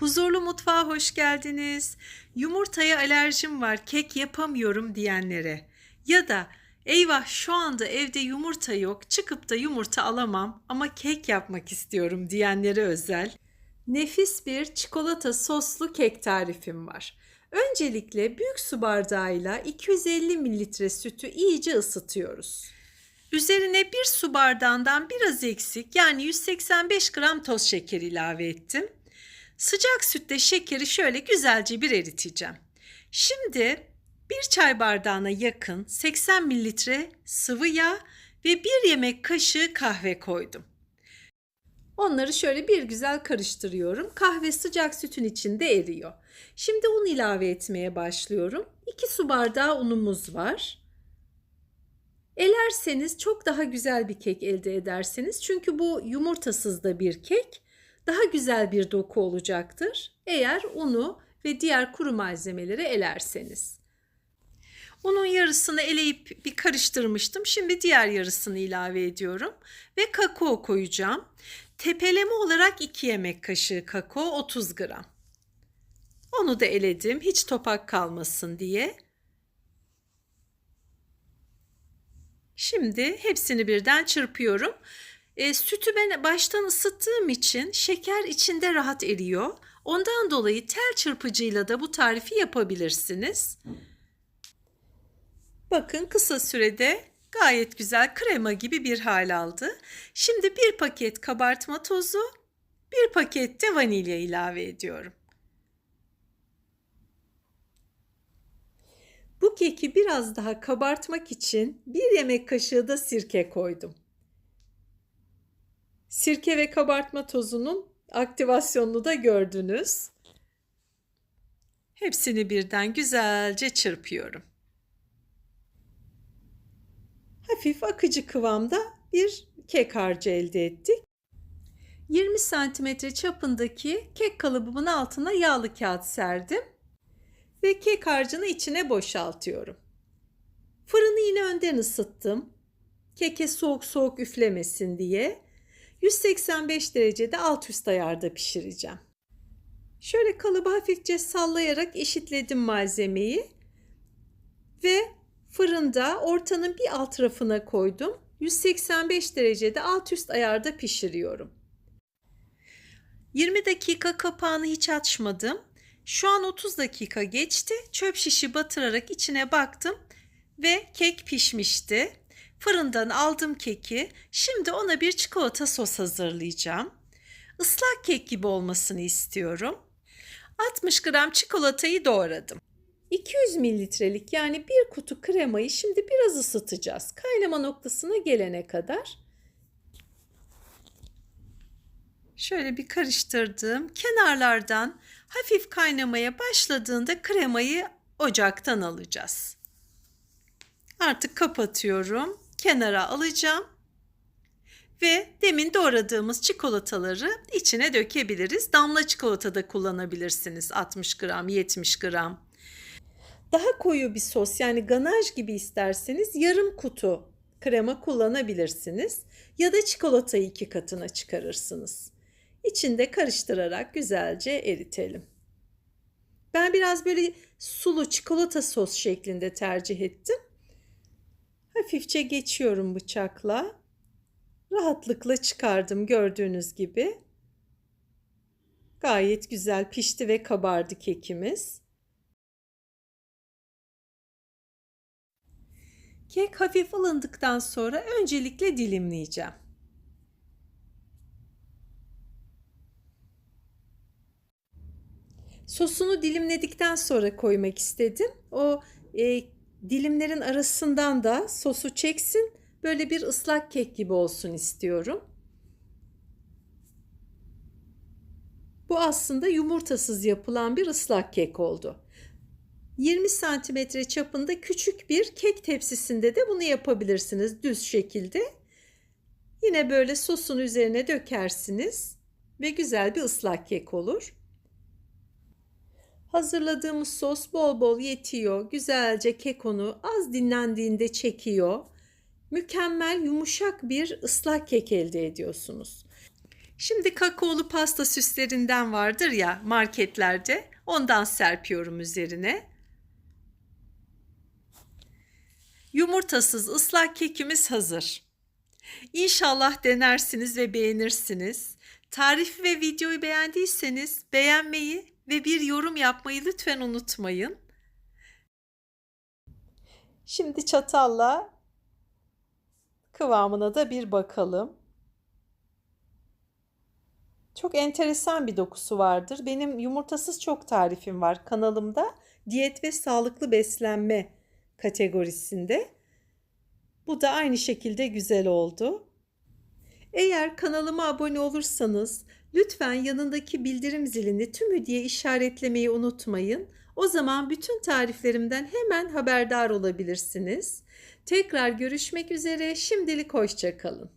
Huzurlu mutfağa hoş geldiniz. Yumurtaya alerjim var, kek yapamıyorum diyenlere ya da eyvah şu anda evde yumurta yok, çıkıp da yumurta alamam ama kek yapmak istiyorum diyenlere özel nefis bir çikolata soslu kek tarifim var. Öncelikle büyük su bardağıyla 250 mililitre sütü iyice ısıtıyoruz. Üzerine bir su bardağından biraz eksik yani 185 gram toz şeker ilave ettim. Sıcak sütte şekeri şöyle güzelce bir eriteceğim. Şimdi bir çay bardağına yakın 80 mililitre sıvı yağ ve bir yemek kaşığı kahve koydum. Onları şöyle bir güzel karıştırıyorum. Kahve sıcak sütün içinde eriyor. Şimdi un ilave etmeye başlıyorum. 2 su bardağı unumuz var. Elerseniz çok daha güzel bir kek elde edersiniz. Çünkü bu yumurtasız da bir kek. Daha güzel bir doku olacaktır. Eğer unu ve diğer kuru malzemeleri elerseniz. Unun yarısını eleyip bir karıştırmıştım. Şimdi diğer yarısını ilave ediyorum ve kakao koyacağım. Tepeleme olarak 2 yemek kaşığı kakao 30 gram. Onu da eledim hiç topak kalmasın diye. Şimdi hepsini birden çırpıyorum. E, sütü ben baştan ısıttığım için şeker içinde rahat eriyor. Ondan dolayı tel çırpıcıyla da bu tarifi yapabilirsiniz. Bakın kısa sürede gayet güzel krema gibi bir hal aldı. Şimdi bir paket kabartma tozu, bir paket de vanilya ilave ediyorum. Bu keki biraz daha kabartmak için bir yemek kaşığı da sirke koydum. Sirke ve kabartma tozunun aktivasyonunu da gördünüz. Hepsini birden güzelce çırpıyorum. Hafif akıcı kıvamda bir kek harcı elde ettik. 20 santimetre çapındaki kek kalıbımın altına yağlı kağıt serdim ve kek harcını içine boşaltıyorum. Fırını yine önden ısıttım. Keke soğuk soğuk üflemesin diye 185 derecede alt üst ayarda pişireceğim. Şöyle kalıbı hafifçe sallayarak eşitledim malzemeyi ve fırında ortanın bir alt rafına koydum. 185 derecede alt üst ayarda pişiriyorum. 20 dakika kapağını hiç açmadım. Şu an 30 dakika geçti. Çöp şişi batırarak içine baktım ve kek pişmişti. Fırından aldım keki. Şimdi ona bir çikolata sos hazırlayacağım. Islak kek gibi olmasını istiyorum. 60 gram çikolatayı doğradım. 200 mililitrelik yani bir kutu kremayı şimdi biraz ısıtacağız. Kaynama noktasına gelene kadar. Şöyle bir karıştırdım. Kenarlardan hafif kaynamaya başladığında kremayı ocaktan alacağız. Artık kapatıyorum. Kenara alacağım. Ve demin doğradığımız çikolataları içine dökebiliriz. Damla çikolata da kullanabilirsiniz. 60 gram, 70 gram. Daha koyu bir sos yani ganaj gibi isterseniz yarım kutu krema kullanabilirsiniz. Ya da çikolatayı iki katına çıkarırsınız. İçinde karıştırarak güzelce eritelim. Ben biraz böyle sulu çikolata sos şeklinde tercih ettim. Hafifçe geçiyorum bıçakla. Rahatlıkla çıkardım gördüğünüz gibi. Gayet güzel pişti ve kabardı kekimiz. Kek hafif ılındıktan sonra öncelikle dilimleyeceğim. Sosunu dilimledikten sonra koymak istedim. O e, dilimlerin arasından da sosu çeksin. Böyle bir ıslak kek gibi olsun istiyorum. Bu aslında yumurtasız yapılan bir ıslak kek oldu. 20 santimetre çapında küçük bir kek tepsisinde de bunu yapabilirsiniz düz şekilde. Yine böyle sosun üzerine dökersiniz ve güzel bir ıslak kek olur. Hazırladığımız sos bol bol yetiyor. Güzelce kekonu az dinlendiğinde çekiyor. Mükemmel yumuşak bir ıslak kek elde ediyorsunuz. Şimdi kakaolu pasta süslerinden vardır ya marketlerde. Ondan serpiyorum üzerine. Yumurtasız ıslak kekimiz hazır. İnşallah denersiniz ve beğenirsiniz. Tarifi ve videoyu beğendiyseniz beğenmeyi ve bir yorum yapmayı lütfen unutmayın. Şimdi çatalla kıvamına da bir bakalım. Çok enteresan bir dokusu vardır. Benim yumurtasız çok tarifim var kanalımda. Diyet ve sağlıklı beslenme kategorisinde. Bu da aynı şekilde güzel oldu. Eğer kanalıma abone olursanız lütfen yanındaki bildirim zilini tümü diye işaretlemeyi unutmayın. O zaman bütün tariflerimden hemen haberdar olabilirsiniz. Tekrar görüşmek üzere. Şimdilik hoşçakalın.